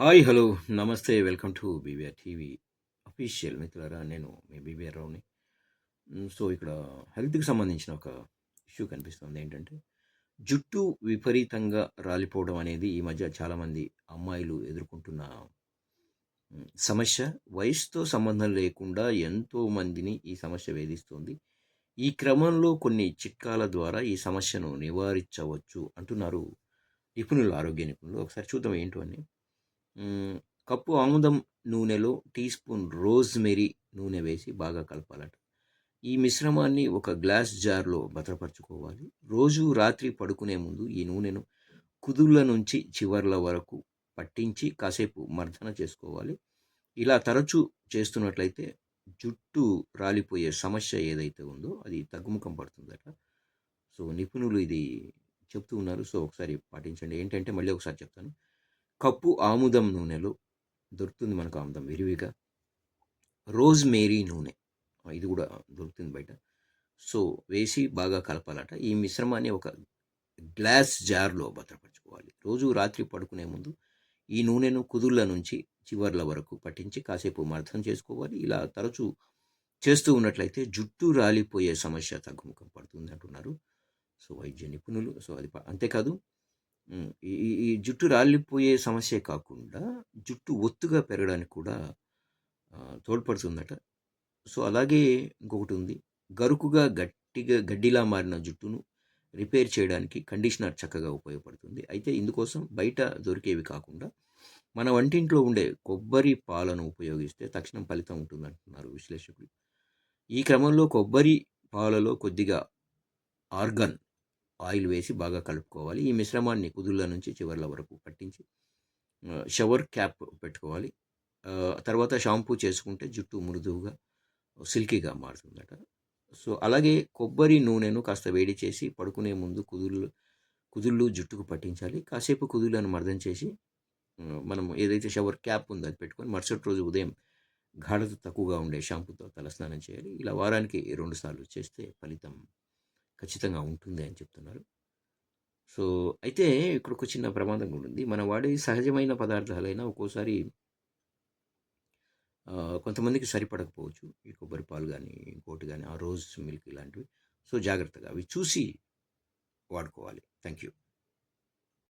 Hi hello నమస్తే welcome to BVR TV official మిత్రులారా నేను మీ బీవీఆర్ రావుని సో ఇక్కడ హెల్త్కి సంబంధించిన ఒక ఇష్యూ కనిపిస్తుంది. ఏంటంటే జుట్టు విపరీతంగా రాలిపోవడం అనేది ఈ మధ్య చాలామంది అమ్మాయిలు ఎదుర్కొంటున్న సమస్య. వయసుతో సంబంధం లేకుండా ఎంతో మందిని ఈ సమస్య వేధిస్తుంది. ఈ క్రమంలో కొన్ని చిట్కాల ద్వారా ఈ సమస్యను నివారించవచ్చు అంటున్నారు నిపుణులు ఆరోగ్య నిపుణులు. ఒకసారి చూద్దాం ఏంటో అని. కప్పు ఆముదం నూనెలో టీ స్పూన్ రోజ్మెరీ నూనె వేసి బాగా కలపాలట. ఈ మిశ్రమాన్ని ఒక గ్లాస్ జార్లో భద్రపరచుకోవాలి. రోజు రాత్రి పడుకునే ముందు ఈ నూనెను కుదుళ్ళ నుంచి చివర్ల వరకు పట్టించి కాసేపు మర్దన చేసుకోవాలి. ఇలా తరచూ చేస్తున్నట్లయితే జుట్టు రాలిపోయే సమస్య ఏదైతే ఉందో అది తగ్గుముఖం పడుతుందట. సో నిపుణులు ఇది చెప్తూ ఉన్నారు. సో ఒకసారి పాటించండి. ఏంటంటే మళ్ళీ ఒకసారి చెప్తాను. కప్పు ఆముదం నూనెలో దొరుకుతుంది మనకు ఆముదం విరివిగా. రోజ్ మేరీ నూనె. ఇది కూడా దొరుకుతుంది బయట. సో వేసి బాగా కలపాలట. ఈ మిశ్రమాన్ని ఒక గ్లాస్ జార్లో భద్రపరచుకోవాలి. రోజు రాత్రి పడుకునే ముందు ఈ నూనెను కుదుళ్ళ నుంచి చివర్ల వరకు పట్టించి కాసేపు మర్థం చేసుకోవాలి. ఇలా తరచూ చేస్తూ ఉన్నట్లయితే జుట్టు రాలిపోయే సమస్య తగ్గుముఖం పడుతుంది అంటున్నారు. సో వైద్య నిపుణులు. సో అది అంతేకాదు ఈ ఈ- జుట్టు రాలిపోయే సమస్యే కాకుండా జుట్టు ఒత్తుగా పెరగడానికి కూడా తోడ్పడుతుందట. సో అలాగే ఇంకొకటి ఉంది. గరుకుగా గట్టిగా గడ్డిలా మారిన జుట్టును రిపేర్ చేయడానికి కండిషనర్ చక్కగా ఉపయోగపడుతుంది. అయితే ఇందుకోసం బయట దొరికేవి కాకుండా మన వంటింట్లో ఉండే కొబ్బరి పాలను ఉపయోగిస్తే తక్షణం ఫలితం ఉంటుందంటున్నారు విశ్లేషకులు. ఈ క్రమంలో కొబ్బరి పాలలో కొద్దిగా ఆర్గన్ ఆయిల్ వేసి బాగా కలుపుకోవాలి. ఈ మిశ్రమాన్ని కుదుళ్ళ నుంచి చివర్ల వరకు పట్టించి షవర్ క్యాప్ పెట్టుకోవాలి. తర్వాత షాంపూ చేసుకుంటే జుట్టు మృదువుగా సిల్కీగా మారుతుందట. సో అలాగే కొబ్బరి నూనెను కాస్త వేడి చేసి పడుకునే ముందు కుదుళ్ళు కుదుళ్ళు జుట్టుకు పట్టించాలి. కాసేపు కుదుళ్ళను మర్దం చేసి మనం ఏదైతే షవర్ క్యాప్ ఉందో అది పెట్టుకొని మరుసటి రోజు ఉదయం గాఢత తక్కువగా ఉండే షాంపూతో తలస్నానం చేయాలి. ఇలా వారానికి రెండు సార్లు చేస్తే ఫలితం ఖచ్చితంగా ఉంటుంది అని చెప్తున్నారు. సో అయితే ఇక్కడ ఒక చిన్న ప్రమాదం కూడా ఉంది. మనం వాడే సహజమైన పదార్థాలైనా ఒక్కోసారి కొంతమందికి సరిపడకపోవచ్చు. ఈ కొబ్బరి పాలు కానీ ఇంకోటి కానీ ఆ రోజ్ మిల్క్ ఇలాంటివి. సో జాగ్రత్తగా అవి చూసి వాడుకోవాలి. Thank you